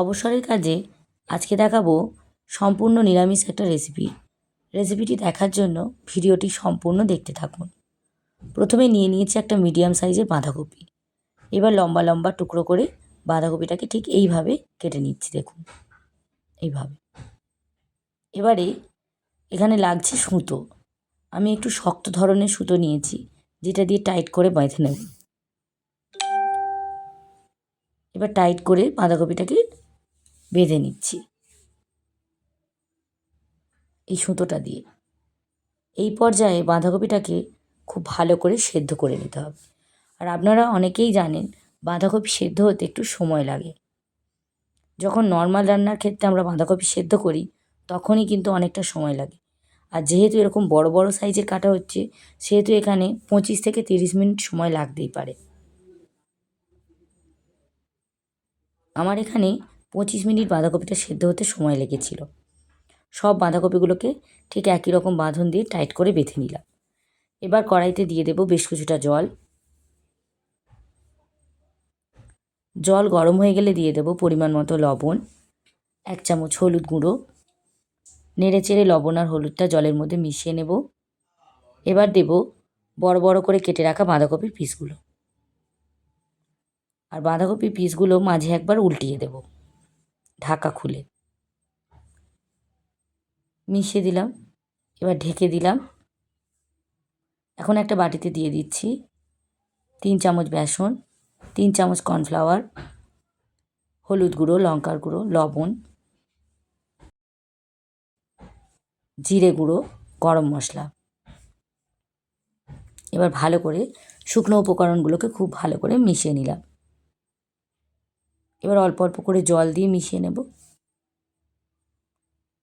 অবসরের কাজে আজকে দেখাবো সম্পূর্ণ নিরামিষ একটা রেসিপি রেসিপিটি দেখার জন্য ভিডিওটি সম্পূর্ণ দেখতে থাকুন। প্রথমে নিয়ে নিয়েছি একটা মিডিয়াম সাইজের বাঁধাকপি। এবার লম্বা লম্বা টুকরো করে বাঁধাকপিটাকে ঠিক এইভাবে কেটে নিচ্ছি, দেখুন। এইভাবে। এবারে এখানে লাগছে সুতো। আমি একটু শক্ত ধরনের সুতো নিয়েছি, যেটা দিয়ে টাইট করে বেঁধে নেব। এবার টাইট করে বাঁধাকপিটাকে বেঁধে নিচ্ছি। এই সুতোটা দিয়ে। এই পর্যায়ে বাঁধাকপিটাকে খুব ভালো করে সেদ্ধ করে নিতে হবে। আর আপনারা অনেকেই জানেন, বাঁধাকপি সেদ্ধ হতে একটু সময় লাগে। যখন নর্মাল রান্নার ক্ষেত্রে আমরা বাঁধাকপি সেদ্ধ করি, তখনই কিন্তু অনেকটা সময় লাগে। আর যেহেতু এরকম বড় বড় সাইজের কাটা হচ্ছে, সেহেতু এখানে পঁচিশ থেকে তিরিশ মিনিট সময় লাগতেই পারে। আমার এখানে পঁচিশ মিনিট বাঁধাকপিটা সেদ্ধ হতে সময় লেগেছিল। সব বাঁধাকপিগুলোকে ঠিক একই রকম বাঁধন দিয়ে টাইট করে বেঁধে নিলাম। এবার কড়াইতে দিয়ে দেবো বেশ কিছুটা জল। জল গরম হয়ে গেলে দিয়ে দেবো পরিমাণ মতো লবণ, এক চামচ হলুদ গুঁড়ো। নেড়ে চেড়ে লবণ আর হলুদটা জলের মধ্যে মিশিয়ে নেব। এবার দেব বড় বড় করে কেটে রাখা বাঁধাকপির পিসগুলো আর বাঁধাকপির পিসগুলো মাঝে একবার উল্টিয়ে দেব। ঢাকা খুলে। মিশিয়ে দিলাম, এবার ঢেকে দিলাম। এখন একটা বাটিতে দিয়ে দিচ্ছি তিন চামচ বেসন, তিন চামচ কর্নফ্লাওয়ার, হলুদ গুঁড়ো, লঙ্কার গুঁড়ো, লবণ, জিরে গুঁড়ো, গরম মশলা। এবার ভালো করে শুকনো উপকরণগুলোকে খুব ভালো করে মিশিয়ে নিলাম। এবার অল্প অল্প করে জল দিয়ে মিশিয়ে নেব।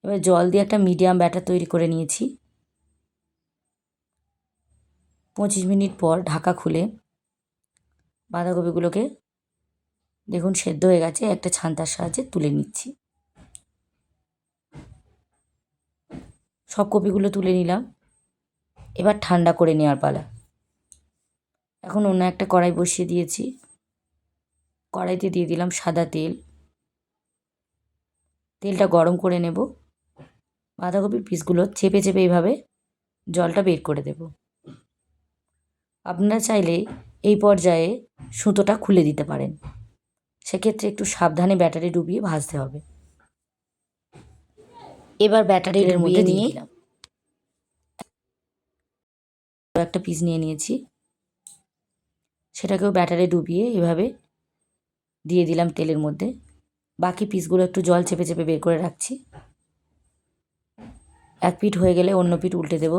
এবার জল দিয়ে একটা মিডিয়াম ব্যাটার তৈরি করে নিয়েছি। পঁচিশ মিনিট পর ঢাকা খুলে বাঁধাকপিগুলোকে দেখুন সেদ্ধ হয়ে গেছে, একটা ছান্তার সাহায্যে তুলে নিচ্ছি। সব কপিগুলো তুলে নিলাম। এবার ঠান্ডা করে নেওয়ার পালা। এখন অন্য একটা কড়াই বসিয়ে দিয়েছি। কড়াইতে দিয়ে দিলাম সাদা তেল। তেলটা গরম করে নেব। বাঁধাকপির পিসগুলো চেপে চেপে এইভাবে জলটা বের করে দেব। আপনারা চাইলে এই পর্যায়ে সুতোটা খুলে দিতে পারেন। সেক্ষেত্রে একটু সাবধানে ব্যাটারি ডুবিয়ে ভাজতে হবে। এবার ব্যাটারির মধ্যে দিয়ে দিলাম। একটা পিস নিয়ে নিয়েছি। সেটাকেও ব্যাটারে ডুবিয়ে এভাবে দিয়ে দিলাম তেলের মধ্যে। বাকি পিসগুলো একটু জল চেপে চেপে বের করে রাখছি। এক পিঠ হয়ে গেলে অন্য পিঠ উল্টে দেব।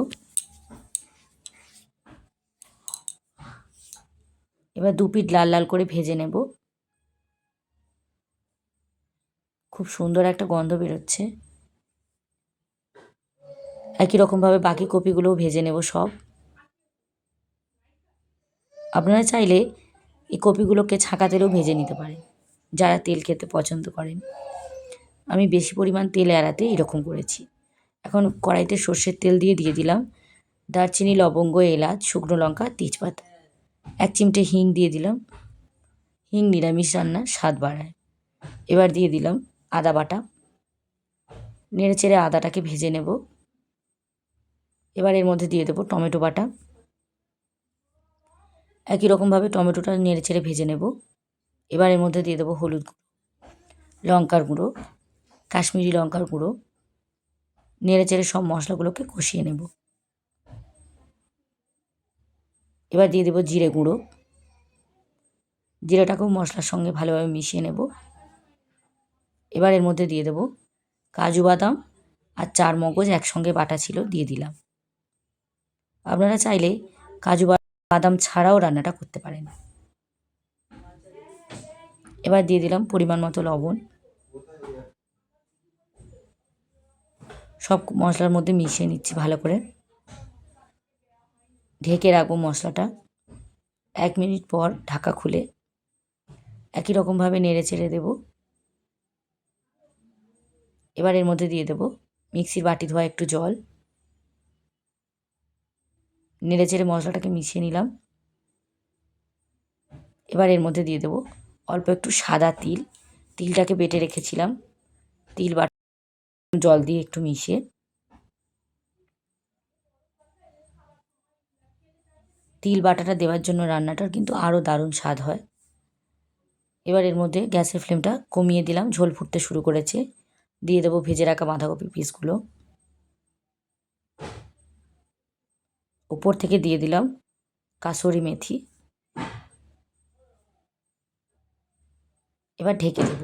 এবার দু পিঠ লাল লাল করে ভেজে নেব। খুব সুন্দর একটা গন্ধ বেরোচ্ছে। একই রকমভাবে বাকি কপিগুলোও ভেজে নেব সব। আপনারা চাইলে এই কপিগুলোকে ছাঁকা তেলেও ভেজে নিতে পারেন। যারা তেল খেতে পছন্দ করেন। আমি বেশি পরিমাণ তেল এড়াতে এরকম করেছি। এখন কড়াইতে সর্ষের তেল দিয়ে দিয়ে দিলাম। দারচিনি, লবঙ্গ, এলাচ, শুকনো লঙ্কা, তেজপাতা। এক চিমটে হিং দিয়ে দিলাম। হিং নিরামিষ রান্না স্বাদ বাড়ায়। এবার দিয়ে দিলাম আদা বাটা। নেড়ে চেড়ে আদাটাকে ভেজে নেব। এবার এর মধ্যে দিয়ে দেবো টমেটো বাটা। একই রকমভাবে টমেটোটা নেড়ে চেড়ে ভেজে নেব। এবার এর মধ্যে দিয়ে দেবো হলুদ লঙ্কার গুঁড়ো, কাশ্মীরি লঙ্কার গুঁড়ো। নেড়ে চেড়ে সব মশলাগুলোকে কষিয়ে নেব। এবার দিয়ে দেবো জিরে গুঁড়ো। জিরেটাকেও মশলার সঙ্গে ভালোভাবে মিশিয়ে নেব। এবার এর মধ্যে দিয়ে দেবো কাজু বাদাম আর চার মগজ একসঙ্গে বাটা ছিল, দিয়ে দিলাম। আপনারা চাইলে কাজু বাদাম ছাড়াও রান্নাটা করতে পারেন এবার দিয়ে দিলাম পরিমাণ মতো লবণ। সব মশলার মধ্যে মিশিয়ে নিচ্ছি ভালো করে। ঢেকে রাখব মশলাটা। এক মিনিট পর ঢাকা খুলে একই রকমভাবে নেড়ে ছেড়ে দেবো। এবার এর মধ্যে দিয়ে দেবো মিক্সির বাটি ধোয়া একটু জল। নেড়ে চেড়ে মশলাটাকে মিশিয়ে নিলাম। এবার এর মধ্যে দিয়ে দেবো অল্প একটু সাদা তিল। তিলটাকে বেটে রেখেছিলাম। তিল বাটা জল দিয়ে একটু মিশিয়ে। তিল বাটাটা দেওয়ার জন্য রান্নাটার কিন্তু আরও দারুণ স্বাদ হয়। এবার এর মধ্যে গ্যাসের ফ্লেমটা কমিয়ে দিলাম। ঝোল ফুটতে শুরু করেছে। দিয়ে দেবো ভেজে রাখা বাঁধাকপি পিসগুলো ওপর থেকে দিয়ে দিলাম কাসুরি মেথি। এবার ঢেকে দেব।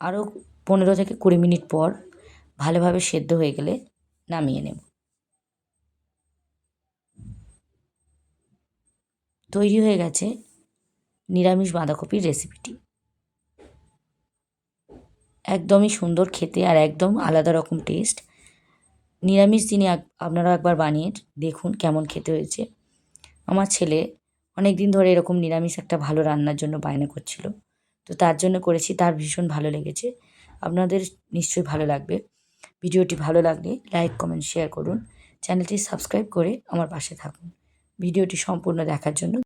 আরও পনেরো থেকে কুড়ি মিনিট পর ভালোভাবে সেদ্ধ হয়ে গেলে নামিয়ে নেব। তৈরি হয়ে গেছে নিরামিষ বাঁধাকপির রেসিপিটি। একদমই সুন্দর খেতে আর একদম আলাদা রকম টেস্ট। নিরামিষ দিনে আপনারা একবার বানিয়ে দেখুন কেমন খেতে হয়েছে। আমার ছেলে অনেক দিন ধরে এরকম নিরামিষ একটা ভালো রান্নার জন্য বায়না করছিল। তো তার জন্য করেছি, তার ভীষণ ভালো লেগেছে। আপনাদের নিশ্চয়ই ভালো লাগবে। ভিডিওটি ভালো লাগলে লাইক, কমেন্ট, শেয়ার করুন। চ্যানেলটি সাবস্ক্রাইব করে আমার পাশে থাকুন। ভিডিওটি সম্পূর্ণ দেখার জন্য